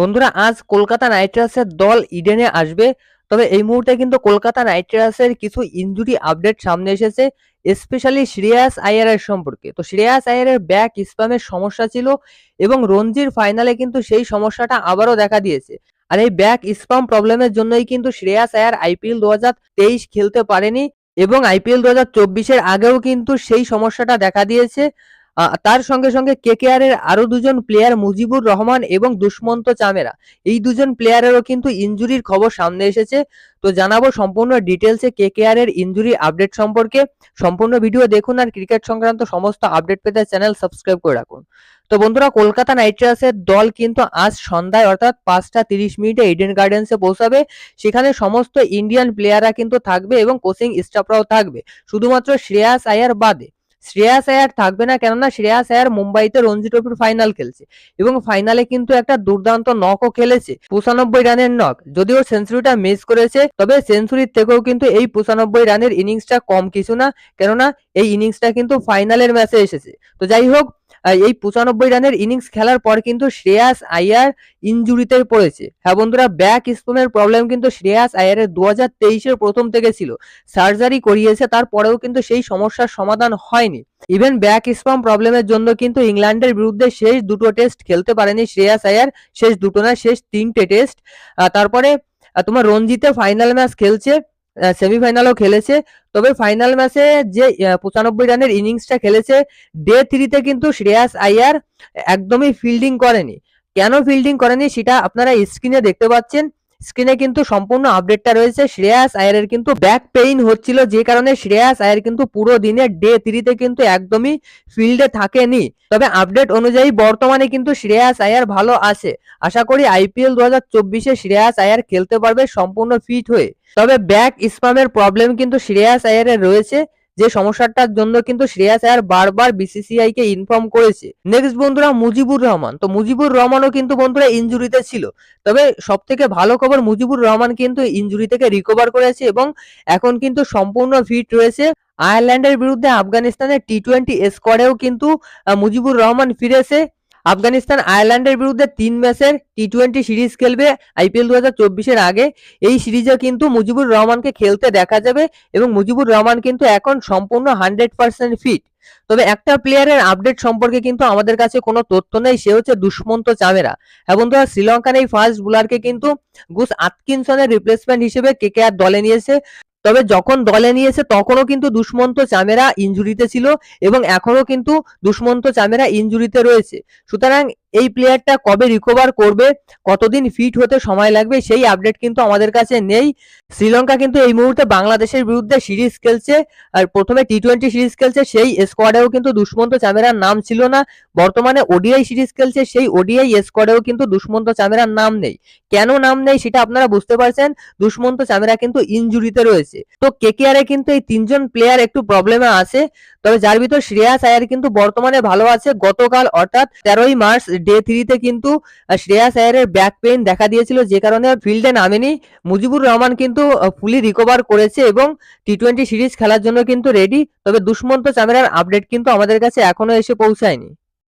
বন্ধুরা, আজ কলকাতা নাইট রাইডার্সের দল ইডেনে আসবে। তবে এই মুহূর্তে কিন্তু কলকাতা নাইট রাইডার্সের কিছু ইনজুরি আপডেট সামনে এসেছে স্পেশালি শ্রেয়াস আয়ারের সম্পর্কে। তো শ্রেয়াস আয়ারের ব্যাক স্পামের সমস্যা ছিল এবং রঞ্জির ফাইনালে কিন্তু সেই সমস্যাটা আবারও দেখা দিয়েছে। আর এই ব্যাক স্পাম প্রবলেমের জন্যই কিন্তু শ্রেয়াস আয়ার আইপিএল দু হাজার তেইশ খেলতে পারেনি এবং আইপিএল দু হাজার আগেও কিন্তু সেই সমস্যাটা দেখা দিয়েছে। তার সঙ্গে সঙ্গে কেকেআর এর আরও দুজন প্লেয়ার মুজিবুর রহমান এবং দুষ্মন্ত চামেরা। এই দুজন প্লেয়ারেরও কিন্তু ইনজুরির খবর সামনে এসেছে। তো জানাব সম্পূর্ণ ডিটেলসে কেকেআর এর ইনজুরি আপডেট সম্পর্কে। সম্পূর্ণ ভিডিও দেখুন আর ক্রিকেট সংক্রান্ত সমস্ত আপডেট পেতে চ্যানেল সাবস্ক্রাইব করে রাখুন। তো বন্ধুরা, কলকাতা নাইট রাইডার্সের দল কিন্তু আজ সন্ধ্যায় অর্থাৎ পাঁচটা তিরিশ মিনিটে ইডেন গার্ডেন্সে পৌঁছাবে। সেখানে সমস্ত ইন্ডিয়ান প্লেয়াররা কিন্তু থাকবে এবং কোচিং স্টাফরাও থাকবে। শুধুমাত্র শ্রেয়াস আয়ার বাদে। শ্রেয়াস আয়ার থাকবে না, কেননা শ্রেয়াস আয়ার মুম্বাইতে রঞ্জি ট্রফির ফাইনাল খেলছে এবং ফাইনালে কিন্তু একটা দুর্দান্ত নকও খেলেছে, পঁচানব্বই রানের নক যদিও সেঞ্চুরিটা মিস করেছে, তবে সেঞ্চুরির থেকেও কিন্তু এই পঁচানব্বই রানের ইনিংসটা কম কিছু না, কেননা এই ইনিংসটা কিন্তু ফাইনালের ম্যাচে এসেছে। তো যাই হোক এই পঁচানব্বই রানের ইনিংস খেলার পর কিন্তু শ্রেয়াস আয়ার ইনজুরিতে পড়েছে। হ্যাঁ বন্ধুরা ব্যাক স্পোনের প্রবলেম কিন্তু শ্রেয়াস আয়ারের দু হাজার তেইশের প্রথম থেকে ছিল। সার্জারি করিয়েছে, তারপরেও কিন্তু সেই সমস্যার সমাধান হয়নি। ইভেন ব্যাক স্পাম প্রবলেমের জন্য কিন্তু ইংল্যান্ডের বিরুদ্ধে শেষ দুটো টেস্ট খেলতে পারেনি শ্রেয়াস আয়ার। শেষ দুটো না, শেষ তিনটে টেস্ট তারপরে তোমার রঞ্জিতে ফাইনাল ম্যাচ খেলছে। সেমিফাইনালও খেলেছে। তবে ফাইনাল ম্যাচে যে পঁচানব্বই রানের ইনিংসটা খেলেছে ডে থ্রিতে কিন্তু শ্রেয়াস আইয়ার একদমই ফিল্ডিং করেনি। কেন ফিল্ডিং করেনি সেটা আপনারা স্ক্রিনে দেখতে পাচ্ছেন। স্ক্রিনে কিন্তু সম্পূর্ণ আপডেটটা রয়েছে। শ্রেয়াস আয়ারের কিন্তু ব্যাক পেইন হচ্ছিল, যে কারণে শ্রেয়াস আয়ার কিন্তু পুরো দিনে ডে থ্রিতে কিন্তু একদমই ফিল্ডে থাকেনি। তবে আপডেট অনুযায়ী বর্তমানে কিন্তু শ্রেয়াস আয়ার ভালো আছে। আশা করি আইপিএল দু হাজার চব্বিশে শ্রেয়াস আয়ার খেলতে পারবে সম্পূর্ণ ফিট হয়ে। তবে ব্যাক স্পামের প্রবলেম কিন্তু শ্রেয়াস আয়ারের রয়েছে। যে সমস্যাটার জন্য কিন্তু শ্রেয়া স্যার বারবার বিসিসিআই কে ইনফর্ম করেছে। নেক্সট বন্ধুরা মুজিবুর রহমান। তো মুজিবুর রহমানও কিন্তু বন্ধুরা ইনজুরিতে ছিল। তবে সব থেকে ভালো খবর মুজিবুর রহমান কিন্তু ইনজুরি থেকে রিকভার করেছে এবং এখন কিন্তু সম্পূর্ণ ফিট রয়েছে। আয়ারল্যান্ডের বিরুদ্ধে আফগানিস্তানের টি টোয়েন্টি স্কোয়াডেও কিন্তু মুজিবুর রহমান ফিরেছে। আফগানিস্তান আয়ারল্যান্ডের বিরুদ্ধে তিন ম্যাচের টি টোয়েন্টি সিরিজ খেলবে আইপিএল দু হাজার চব্বিশের আগে। এই সিরিজে কিন্তু মুজিবুর রহমানকে খেলতে দেখা যাবে এবং মুজিবুর রহমান কিন্তু এখন সম্পূর্ণ হান্ড্রেড পার্সেন্ট ফিট। তবে একটা প্লেয়ারের আপডেট সম্পর্কে কিন্তু আমাদের কাছে কোনো তথ্য নেই, সে হচ্ছে দুষ্মন্ত চামেরা। হ্যাঁ বন্ধুরা শ্রীলঙ্কান এই ফার্স্ট বোলারকে কিন্তু গুস আতকিনসনের রিপ্লেসমেন্ট হিসেবে কেকেআর দলে নিয়েছে। তবে যখন দলে নিয়েছে, তখনও কিন্তু দুষ্মন্ত চামেরা ইঞ্জুরিতে ছিল এবং এখনও কিন্তু দুষ্মন্ত চামেরা ইঞ্জুরিতে রয়েছে। সুতরাং এই প্লেয়ারটা কবে রিকভার করবে, কতদিন ফিট হতে সময় লাগবে, সেই আপডেট কিন্তু আমাদের কাছে নেই। শ্রীলঙ্কা কিন্তু এই মুহূর্তে বাংলাদেশের বিরুদ্ধে সিরিজ খেলছে, আর প্রথমে টি টোয়েন্টি সিরিজ খেলছে, সেই স্কোয়াডেও কিন্তু দুষ্মন্ত চামেরার নাম ছিল না। বর্তমানে ওডিআই সিরিজ খেলছে, সেই ওডিআই স্কোয়াডেও কিন্তু দুষ্মন্ত চামেরার নাম নেই। কেন নাম নেই সেটা আপনারা বুঝতে পারছেন, দুষ্মন্ত চামেরা কিন্তু ইনজুরিতে রয়েছে। তো কেকেআরে কিন্তু এই তিনজন প্লেয়ার একটু প্রবলেমে আছে, তবে যার ভিতর শ্রেয়াস আয়ার কিন্তু বর্তমানে ভালো আছে, গতকাল অর্থাৎ তেরোই মার্চ ডে থ্রিতে কিন্তু শ্রেয়া আয়ারের ব্যাক পেইন দেখা দিয়েছিল যে কারণে ফিল্ডে নামেনি। মুজিবুর রহমান কিন্তু ফুলি রিকভার করেছে এবং টি টোয়েন্টি সিরিজ খেলার জন্য কিন্তু রেডি তবে দুষ্মন্ত চামেরার আপডেট কিন্তু আমাদের কাছে এখনও এসে পৌঁছায়নি।